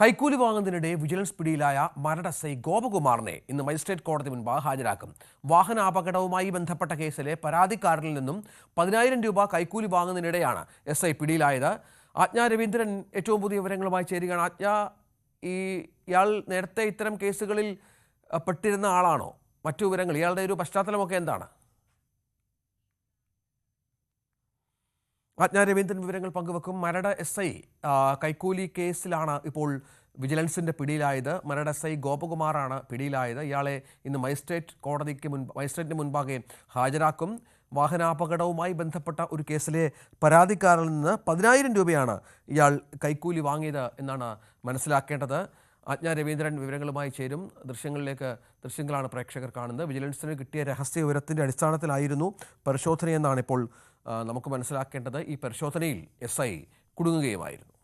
കൈക്കൂലി വാങ്ങുന്നതിനിടെ വിജിലൻസ് പിടിയിലായ Maradu S I ഗോപകുമാറിനെ ഇന്ന് മജിസ്ട്രേറ്റ് കോടതി മുൻപ് ഹാജരാക്കും. വാഹനാപകടവുമായി ബന്ധപ്പെട്ട കേസിലെ പരാതിക്കാരനിൽ നിന്നും പതിനായിരം രൂപ കൈക്കൂലി വാങ്ങുന്നതിനിടെയാണ് എസ് ഐ പിടിയിലായത്. ആജ്ഞ രവീന്ദ്രൻ ഏറ്റവും പുതിയ വിവരങ്ങളുമായി ചേരുകയാണ്. ആജ്ഞ ഈ ഇയാൾ നേരത്തെ ഇത്തരം കേസുകളിൽ പെട്ടിരുന്ന ആളാണോ? മറ്റു വിവരങ്ങൾ ഇയാളുടെ ഒരു പശ്ചാത്തലമൊക്കെ എന്താണ്? ആജ്ഞ രവീന്ദ്രൻ വിവരങ്ങൾ പങ്കുവെക്കും. മരട എസ് ഐ കൈക്കൂലി കേസിലാണ് ഇപ്പോൾ വിജിലൻസിന്റെ പിടിയിലായത്. മരട് എസ് ഐ ഗോപകുമാറാണ് പിടിയിലായത്. ഇയാളെ ഇന്ന് മജിസ്ട്രേറ്റ് കോടതിക്ക് മുൻപ് മജിസ്ട്രേറ്റിന് മുൻപാകെ ഹാജരാക്കും. വാഹനാപകടവുമായി ബന്ധപ്പെട്ട ഒരു കേസിലെ പരാതിക്കാരിൽ നിന്ന് പതിനായിരം രൂപയാണ് ഇയാൾ കൈക്കൂലി വാങ്ങിയത് എന്നാണ് മനസ്സിലാക്കേണ്ടത്. ആജ്ഞ രവീന്ദ്രൻ വിവരങ്ങളുമായി ചേരും. ദൃശ്യങ്ങളിലേക്ക് ദൃശ്യങ്ങളാണ് പ്രേക്ഷകർ കാണുന്നത്. വിജിലൻസിന് കിട്ടിയ രഹസ്യ വിവരത്തിന്റെ അടിസ്ഥാനത്തിലായിരുന്നു പരിശോധനയെന്നാണ് ഇപ്പോൾ നമുക്ക് മനസ്സിലാക്കേണ്ടത്. ഈ പരിശോധനയിൽ എസ് ഐ കുടുങ്ങുകയുമായിരുന്നു.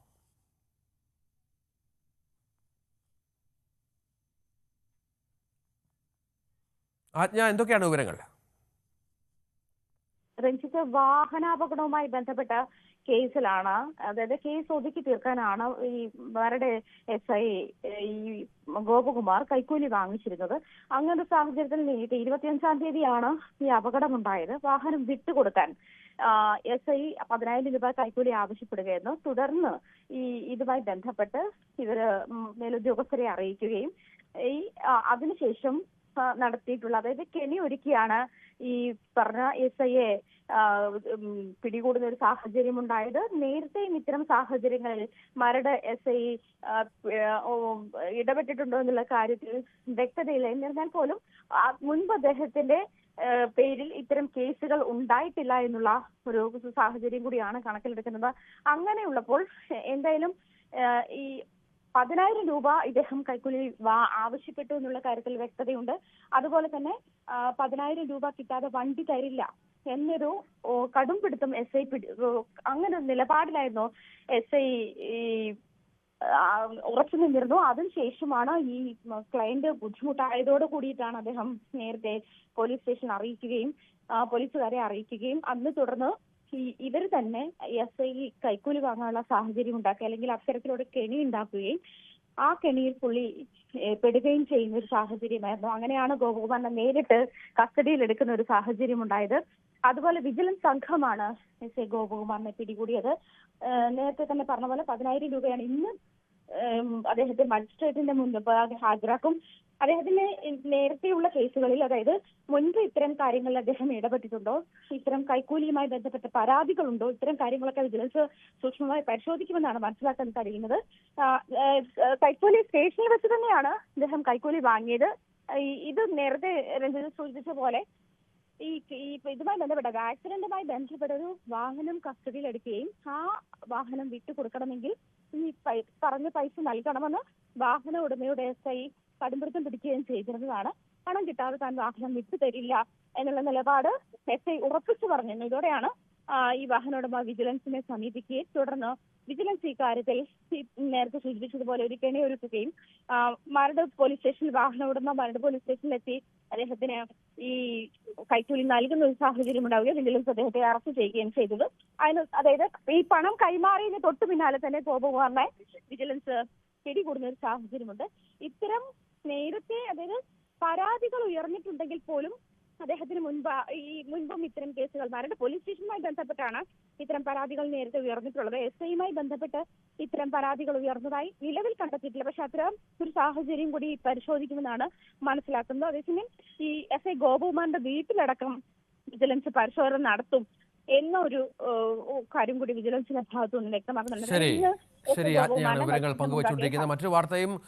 ആജ്ഞ എന്തൊക്കെയാണ് വിവരങ്ങൾ? രഞ്ജിത്ത് വാഹനാപകടവുമായി ബന്ധപ്പെട്ട കേസിലാണ് അതായത് കേസ് ഒതുക്കി തീർക്കാനാണ് ഈ വരടെ എസ് ഐ ഈ ഗോപകുമാർ കൈക്കൂലി വാങ്ങിച്ചിരുന്നത്. അങ്ങനെ സാഹചര്യത്തിൽ നേരിട്ട് ഇരുപത്തിയഞ്ചാം തീയതിയാണ് ഈ അപകടമുണ്ടായത്. വാഹനം വിട്ടുകൊടുക്കാൻ എസ് ഐ പതിനായിരം രൂപ കൈക്കൂലി ആവശ്യപ്പെടുകയായിരുന്നു തുടർന്ന് ഈ ഇതുമായി ബന്ധപ്പെട്ട് ഇവർ മേലുദ്യോഗസ്ഥരെ അറിയിക്കുകയും ഈ അതിനുശേഷം നടത്തിയിട്ടുള്ള അതായത് കെണി ഒരുക്കിയാണ് ഈ പറഞ്ഞ എസ് ഐയെ പിടികൂടുന്ന ഒരു സാഹചര്യം ഉണ്ടായത് നേരത്തെയും ഇത്തരം സാഹചര്യങ്ങളിൽ മരട് എസ് ഐ ഇടപെട്ടിട്ടുണ്ടോ എന്നുള്ള കാര്യത്തിൽ വ്യക്തതയില്ല. എന്നിരുന്നാൽ പോലും മുൻപ് അദ്ദേഹത്തിന്റെ പേരിൽ ഇത്തരം കേസുകൾ ഉണ്ടായിട്ടില്ല എന്നുള്ള ഒരു സാഹചര്യം കൂടിയാണ് കണക്കിലെടുക്കുന്നത്. അങ്ങനെയുള്ളപ്പോൾ എന്തായാലും ഈ പതിനായിരം രൂപ ഇദ്ദേഹം കൈക്കൂലി ആവശ്യപ്പെട്ടു എന്നുള്ള കാര്യത്തിൽ വ്യക്തതയുണ്ട്. അതുപോലെ തന്നെ പതിനായിരം രൂപ കിട്ടാതെ വണ്ടി തരില്ല. എന്നൊരു കടും പിടുത്തം എസ് ഐ പിടി അങ്ങനെ ഒരു നിലപാടിലായിരുന്നു എസ് ഐ ഉറച്ചു നിന്നിരുന്നു. അതിനുശേഷമാണ് ഈ ക്ലയന്റ് ബുദ്ധിമുട്ടായതോട് കൂടിയിട്ടാണ് അദ്ദേഹം നേരത്തെ പോലീസ് സ്റ്റേഷൻ അറിയിക്കുകയും പോലീസുകാരെ അറിയിക്കുകയും. അന്ന് തുടർന്ന് ഇവർ തന്നെ എസ് ഐ കൈക്കൂലി വാങ്ങാനുള്ള സാഹചര്യം ഉണ്ടാക്കുക അല്ലെങ്കിൽ അത്തരത്തിലൊരു കെണി ഉണ്ടാക്കുകയും ആ കെണിയിൽ പുള്ളി പെടുകയും ചെയ്യുന്ന ഒരു സാഹചര്യമായിരുന്നു. അങ്ങനെയാണ് ഗോപകുമാറിനെ നേരിട്ട് കസ്റ്റഡിയിൽ എടുക്കുന്ന ഒരു സാഹചര്യം ഉണ്ടായത് അതുപോലെ വിജിലൻസ് സംഘമാണ് എസ് ഐ ഗോപകുമാറിനെ പിടികൂടിയത്. നേരത്തെ തന്നെ പറഞ്ഞ പോലെ പതിനായിരം രൂപയാണ് ഇന്ന് അദ്ദേഹത്തെ മജിസ്ട്രേറ്റിന്റെ മുൻപ് ഹാജരാക്കും. അദ്ദേഹത്തിന് നേരത്തെയുള്ള കേസുകളിൽ അതായത് മുൻപ് ഇത്തരം കാര്യങ്ങളിൽ അദ്ദേഹം ഇടപെട്ടിട്ടുണ്ടോ? ഇത്തരം കൈക്കൂലിയുമായി ബന്ധപ്പെട്ട പരാതികളുണ്ടോ? ഇത്തരം കാര്യങ്ങളൊക്കെ വിജിലൻസ് സൂക്ഷ്മമായി പരിശോധിക്കുമെന്നാണ് മനസ്സിലാക്കാൻ കഴിയുന്നത്. കൈക്കൂലി സ്റ്റേഷനിൽ വെച്ച് തന്നെയാണ് അദ്ദേഹം കൈക്കൂലി വാങ്ങിയത്. ഇത് നേരത്തെ രഞ്ജിത് സൂചിപ്പിച്ച പോലെ ഈ ഇതുമായി ബന്ധപ്പെട്ട ആക്സിഡന്റുമായി ബന്ധപ്പെട്ട ഒരു വാഹനം കസ്റ്റഡിയിൽ എടുക്കുകയും ആ വാഹനം വിട്ടുകൊടുക്കണമെങ്കിൽ ഈ പറഞ്ഞ പൈസ നൽകണമെന്ന് വാഹന ഉടമയുടെ എസ് ഐ കടുംപിടുത്തം പിടിക്കുകയും ചെയ്തിരുന്നതാണ്. പണം കിട്ടാതെ താൻ വാഹനം വിട്ടു തരില്ല എന്നുള്ള നിലപാട് എസ് ഐ ഉറപ്പിച്ചു പറഞ്ഞിരുന്നു. ഇതോടെയാണ് ഈ വാഹന ഉടമ വിജിലൻസിനെ സമീപിക്കുകയും തുടർന്ന് വിജിലൻസ് ഈ കാര്യത്തിൽ നേരത്തെ സൂചിപ്പിച്ചതുപോലെ ഒരു കെണി ഒരുക്കുകയും ആ, മരട് പോലീസ് സ്റ്റേഷനിൽ വാഹനം ഉടമ മരട് പോലീസ് സ്റ്റേഷനിലെത്തി അദ്ദേഹത്തിന് ഈ കൈക്കൂലി നൽകുന്ന ഒരു സാഹചര്യം ഉണ്ടാവുകയും വിജിലൻസ് അദ്ദേഹത്തെ അറസ്റ്റ് ചെയ്യുകയും ചെയ്തത്. അതിന് അതായത് ഈ പണം കൈമാറിയതിന് തൊട്ടു പിന്നാലെ തന്നെ ഗോപകുമാറിനെ വിജിലൻസ് പിടികൂടുന്ന ഒരു സാഹചര്യമുണ്ട്. ഇത്തരം നേരത്തെ അതായത് പരാതികൾ ഉയർന്നിട്ടുണ്ടെങ്കിൽ പോലും അദ്ദേഹത്തിന് മുൻപ് ഈ മുൻപും ഇത്തരം കേസുകൾ മരട് പോലീസ് സ്റ്റേഷനുമായി ബന്ധപ്പെട്ടാണ് ഇത്തരം പരാതികൾ നേരത്തെ ഉയർന്നിട്ടുള്ളത്. എസ് ഐയുമായി ബന്ധപ്പെട്ട് ഇത്തരം പരാതികൾ ഉയർന്നതായി നിലവിൽ കണ്ടെത്തിയിട്ടില്ല. പക്ഷെ അത്തരം ഒരു സാഹചര്യം കൂടി പരിശോധിക്കുമെന്നാണ് മനസ്സിലാക്കുന്നത്. അതേസമയം ഈ എസ് ഐ ഗോപകുമാറിന്റെ വീട്ടിലടക്കം വിജിലൻസ് പരിശോധന നടത്തും എന്നൊരു കാര്യം കൂടി വിജിലൻസിന്റെ ഭാഗത്തുനിന്ന് വ്യക്തമാക്കുന്നുണ്ട്. ശരി. ശരി. വിവരങ്ങൾ പങ്കുവച്ചുകൊണ്ടിരിക്കുന്ന മറ്റൊരു വാർത്തയും